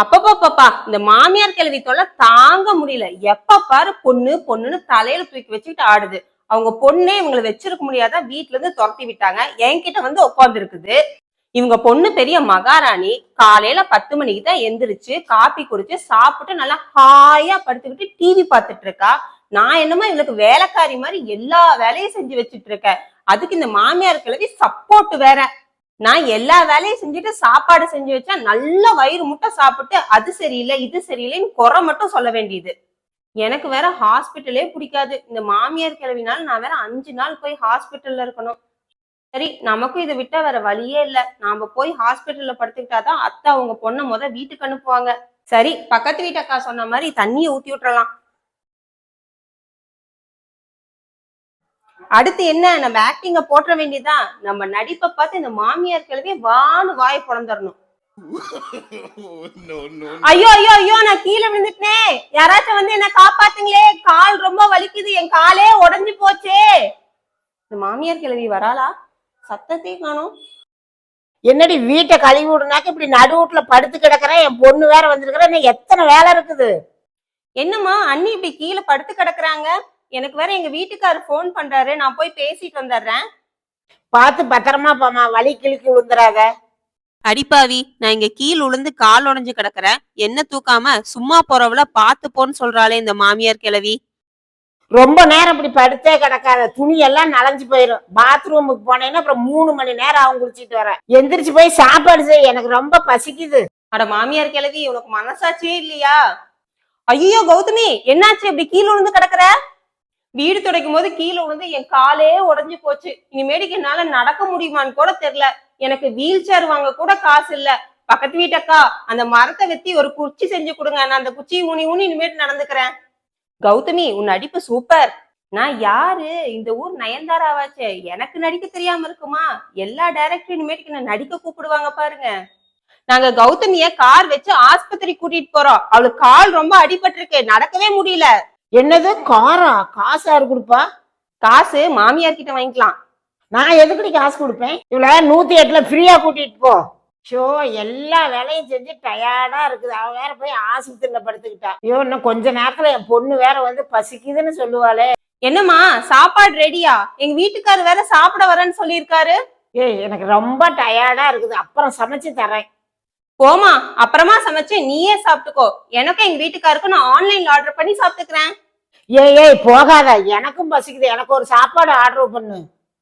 அப்பப்பப்பா இந்த மாமியார் கேள்வி தொல்லை தாங்க முடியல. எப்ப பாரு பொண்ணு பொண்ணுன்னு தலையில தூக்கி வச்சுக்கிட்டு ஆடுது. அவங்க பொண்ணே இவங்களை வச்சிருக்க முடியாத? வீட்ல இருந்து துரத்தி விட்டாங்க. என்கிட்ட வந்து உட்கார்ந்து இருக்குது இவங்க பொண்ணு பெரிய மகாராணி காலையில பத்து மணிக்கு தான் எந்திரிச்சு காப்பி குடிச்சு சாப்பிட்டு நல்லா ஹாயா படுத்துக்கிட்டு டிவி பார்த்துட்டு இருக்கா. நான் என்னமோ இவளுக்கு வேலைக்காரி மாதிரி எல்லா வேலையும் செஞ்சு வச்சுட்டு இருக்கேன். அதுக்கு இந்த மாமியார் கிழவி சப்போர்ட் வேற. நான் எல்லா வேலையும் செஞ்சுட்டு சாப்பாடு செஞ்சு வச்சா நல்ல வயிறு முட்டை சாப்பிட்டு அது சரியில்லை இது சரியில்லைன்னு குறை மட்டும் சொல்ல வேண்டியது. எனக்கு வேற ஹாஸ்பிட்டலே பிடிக்காது. இந்த மாமியார் கிளவினால நான் வேற அஞ்சு நாள் போய் ஹாஸ்பிட்டல்ல இருக்கணும். சரி நமக்கும் இதை விட்டா வேற வழியே இல்லை. நாம போய் ஹாஸ்பிட்டல்ல படுத்துக்கிட்டாதான் அத்தை அவங்க பொண்ணை முத வீட்டுக்கு அனுப்புவாங்க. சரி பக்கத்து வீட்டு அக்கா சொன்ன மாதிரி தண்ணியை ஊத்தி விட்டுறலாம். அடுத்து என்ன? நம்ம ஆக்டிங்க போட்ட வேண்டியதுதான். நம்ம நடிப்பை பார்த்து இந்த மாமியார் கிழவி வான்னு வாய் பிறந்துடணும் ஐயோ ஐயோ ஐயோ நான் கீழே விழுந்துட்டேனே. யாராச்சும் வந்து என்ன காப்பாத்துங்களே. கால் ரொம்ப வலிக்குது. என் காலே உடஞ்சு போச்சே. இந்த மாமியார் கிழவி வராளா? சத்தத்தை காணும். என்னடி வீட்டை கழுவி விடுனாக்க இப்படி நடுவுட்ல படுத்து கிடக்குறேன். என் பொண்ணு வேற வந்திருக்கிறேன் இன்னும் எத்தனை வேலை இருக்குது? என்னம்மா அண்ணி இப்படி கீழே படுத்து கிடக்குறாங்க? எனக்கு வேற எங்க வீட்டுக்காரர் ஃபோன் பண்றாரு. நான் போய் பேசிட்டு வந்துடுறேன். பார்த்து பத்திரமா போமா வலி கிழக்கு விழுந்துறாத. அடிப்பாவி நான் இங்க கீழ் உளுந்து கால் உடைஞ்சு கிடக்குறேன். என்ன தூக்காம சும்மா போறவள பாத்து போன்னு சொல்றாளே இந்த மாமியார் கிழவி. ரொம்ப நேரம் இப்படி படுத்தே கிடக்காத. துணி எல்லாம் நனைஞ்சு போயிடும் பாத்ரூமுக்கு போனேன்னா அப்புறம் மூணு மணி நேரம் ஆகும் குளிச்சிட்டு வரேன் எந்திரிச்சு போய் சாப்பாடு செய். எனக்கு ரொம்ப பசிக்குது. அட மாமியார் கிழவி உனக்கு மனசாட்சியே இல்லையா? ஐயோ கௌதமி என்னாச்சு? இப்படி கீழே விழுந்து கிடக்குற? வீடு துடைக்கும் போது கீழே விழுந்து என் காலே உடைஞ்சு போச்சு. இனிமேட்டுக்கு என்னால நடக்க முடியுமான்னு கூட தெரியல. எனக்கு வீல் சேர் வாங்க கூட காசு இல்ல. பக்கத்து வீட்டக்கா அந்த மரத்தை வெத்தி ஒரு குச்சி செஞ்சு கொடுங்க. நான் அந்த குச்சியை ஊனி ஊனி இனிமேட்டு நடந்துக்கிறேன். கௌதமி உன் நடிப்பு சூப்பர் நான் யாரு? இந்த ஊர் நயன்தாராவாச்சே. எனக்கு நடிக்க தெரியாம இருக்குமா? எல்லா டைரக்டரும் இனிமேட்டுக்கு என்ன நடிக்க கூப்பிடுவாங்க பாருங்க. நாங்க கௌதமிய கார் வச்சு ஆஸ்பத்திரி கூட்டிட்டு போறோம். அவளுக்கு கால் ரொம்ப அடிபட்டிருக்கு. நடக்கவே முடியல. என்னது? காரா? காசு யாரு கொடுப்பா? காசு மாமியார் கிட்ட வாங்கிக்கலாம். நான் எதுக்குடி காசு கொடுப்பேன்? இவளை நூத்தி எட்டுல ஃப்ரீயா கூட்டிட்டு போ. ஷோ எல்லா வேலையும் செஞ்சு டயர்டா இருக்குது. அவ வேற போய் ஆஸ்பத்திரியில படுத்துக்கிட்டா. ஐயோ இன்னும் கொஞ்ச நேரத்துல என் பொண்ணு வேற வந்து பசிக்குதுன்னு சொல்லுவாளே. என்னம்மா சாப்பாடு ரெடியா எங்க வீட்டுக்காரர் வேற சாப்பிட வரேன்னு சொல்லியிருக்காரு. ஏய் எனக்கு ரொம்ப டயர்டா இருக்குது. அப்புறம் சமைச்சு தரேன். போமா அப்புறமா சமைச்சு நீயே சாப்பிட்டுக்கோ. எனக்கும் எங்க வீட்டுக்காருக்கும் நான் ஆன்லைன்ல ஆர்டர் பண்ணி சாப்பிட்டுக்கிறேன். ஏய் ஏய் போகாத. எனக்கும் பசிக்குது. எனக்கு ஒரு சாப்பாடு ஆர்டர் பண்ணு.